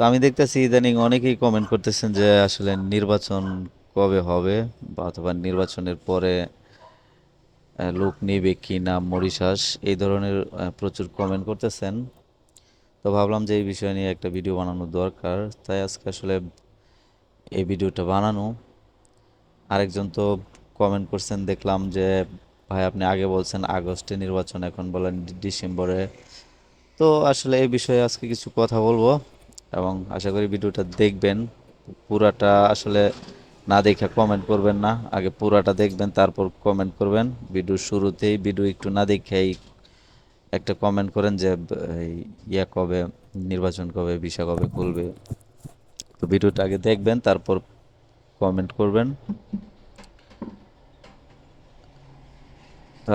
তো আমি দেখতেছি ইদানিং অনেকেই কমেন্ট করতেছেন যে আসলে নির্বাচন কবে হবে বা অথবা নির্বাচনের পরে লোক নেবে কি না, মরিশাস, এই ধরনের প্রচুর কমেন্ট করতেছেন। তো ভাবলাম যে এই বিষয় নিয়ে একটা ভিডিও বানানো দরকার। তাই আজকে আসলে এই ভিডিওটা বানানো। আরেকজন তো কমেন্ট করছেন, দেখলাম যে, ভাই, আপনি আগে বলছেন আগস্টে নির্বাচন, এখন বলেন ডিসেম্বরে। তো আসলে এই বিষয়ে আজকে কিছু কথা বলব। এবং আশা করি ভিডিওটা দেখবেন। পুরাটা আসলে না দেখে কমেন্ট করবেন না। আগে পুরাটা দেখবেন, তারপর কমেন্ট করবেন। ভিডিওর শুরুতেই ভিডিও একটু না দেখেই একটা কমেন্ট করেন যে ইয়া কবে, নির্বাচন কবে, ভিসা কবে খুলবে। তো ভিডিওটা আগে দেখবেন, তারপর কমেন্ট করবেন।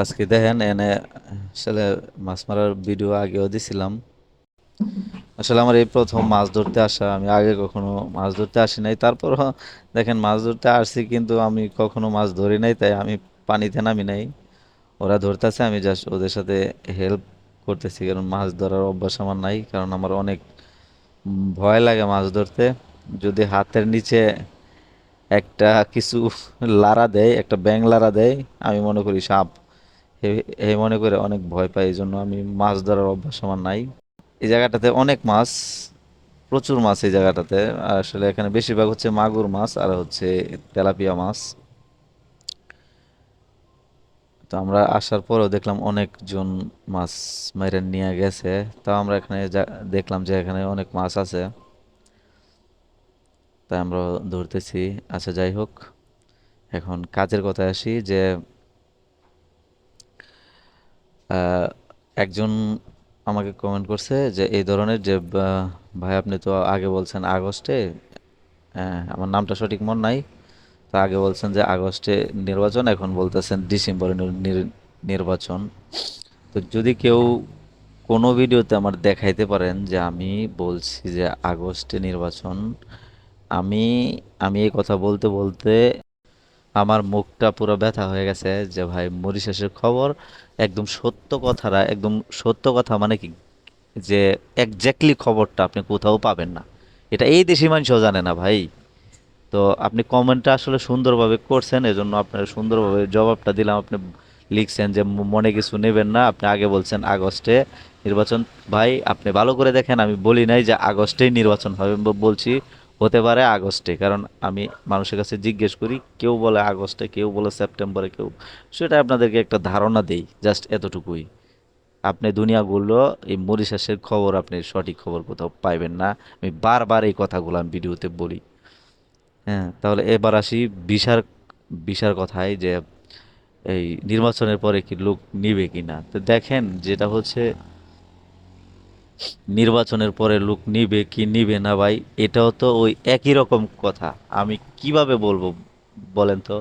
আজকে দেখেন, এনে আসলে মাছ মারার ভিডিও আগেও দিছিলাম। আসলে আমার এই প্রথম মাছ ধরতে আসা, আমি আগে কখনো মাছ ধরতে আসি নাই। তারপর দেখেন মাছ ধরতে আসছি কিন্তু আমি কখনো মাছ ধরি নাই, তাই আমি পানিতে নামি নাই। ওরা ধরতেছে, আমি জাস্ট ওদের সাথে হেল্প করতেছি, কারণ মাছ ধরার অভ্যাস আমার নাই, কারণ আমার অনেক ভয় লাগে মাছ ধরতে। যদি হাতের নিচে একটা কিছু লারা দেয়, একটা ব্যাং লারা দেয়, আমি মনে করি সাপ। এই মনে করে অনেক ভয় পাই এই জন্য আমি মাছ ধরার অভ্যাস আমার নাই। এই জায়গাটাতে অনেক মাছ, প্রচুর মাছ এই জায়গাটাতে। আসলে এখানে বেশিরভাগ হচ্ছে মাগুর মাছ, আর হচ্ছে তেলাপিয়া মাছ। তো আমরা আসার পরেও দেখলাম অনেকজন মাছ মাইরে নিয়ে গেছে। তো আমরা এখানে দেখলাম যে এখানে অনেক মাছ আছে। তাই আমরা ধরতেছি। আচ্ছা যাই হোক, এখন কাজের কথায় আসি যে একজন আমাকে কমেন্ট করছে যে, এই ধরনের যে ভাই আপনি তো আগে বলছেন আগস্টে হ্যাঁ আমার নামটা সঠিক মনে নাই। তো আগে বলছেন যে আগস্টে নির্বাচন, এখন বলতেছেন ডিসেম্বরে নির- নির- নির্বাচন। তো যদি কেউ কোনো ভিডিওতে আমার দেখাইতে পারেন যে আমি বলছি যে আগস্টে নির্বাচন, আমি আমি এই কথা বলতে বলতে আমার মুখটা পুরো ব্যথা হয়ে গেছে যে ভাই মরিশাসের খবর একদম সত্য কথাটা একদম সত্য কথা মানে কি? যে একজ্যাক্টলি খবরটা আপনি কোথাও পাবেন না। এটা এই দেশি মানুষও জানে না ভাই। তো আপনি কমেন্টটা আসলে সুন্দরভাবে করছেন, এজন্য আপনার সুন্দরভাবে জবাবটা দিলাম। আপনি লিখছেন যে মনে কিছু নেবেন না। আপনি আগে বলছেন আগস্টে নির্বাচন। ভাই, আপনি ভালো করে দেখেন, আমি বলি নাই যে আগস্টেই নির্বাচন হবে বলছি। হতে পারে আগস্টে, কারণ আমি মানুষের কাছে জিজ্ঞেস করি, কেউ বলে আগস্টে, কেউ বলে সেপ্টেম্বরে, কেউ সেটা আপনাদেরকে একটা ধারণা দেই জাস্ট এতটুকুই। আপনি দুনিয়াগুলো, এই মরিশাসের খবর আপনি সঠিক খবর কোথাও পাইবেন না। আমি বারবার এই কথাগুলো আমি ভিডিওতে বলি। হ্যাঁ তাহলে এবার আসি বিশার বিশার কথায় যে এই নির্বাচনের পরে কি লোক নিবে কি না তো দেখেন, যেটা হচ্ছে নির্বাচনের পরে লোক নিবে কি নিবে না ভাই, এটাও তো ওই একই রকম কথা। আমি কীভাবে বলব বলেন তো?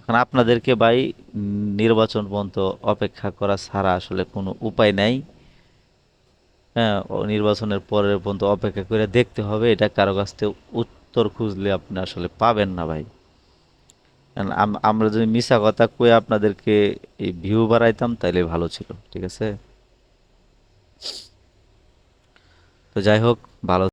এখন আপনাদেরকে ভাই নির্বাচন পর্যন্ত অপেক্ষা করা ছাড়া আসলে কোনো উপায় নাই। হ্যাঁ নির্বাচনের পরের পর্যন্ত অপেক্ষা করে দেখতে হবে, এটা কারও কাছ থেকে উত্তর খুঁজলে আপনি আসলে পাবেন না ভাই। আমরা যদি মিশা কথা কয়ে আপনাদেরকে এই ভিউ বাড়াইতাম, তাইলে ভালো ছিল, ঠিক আছে? তো যাই হোক, ভালো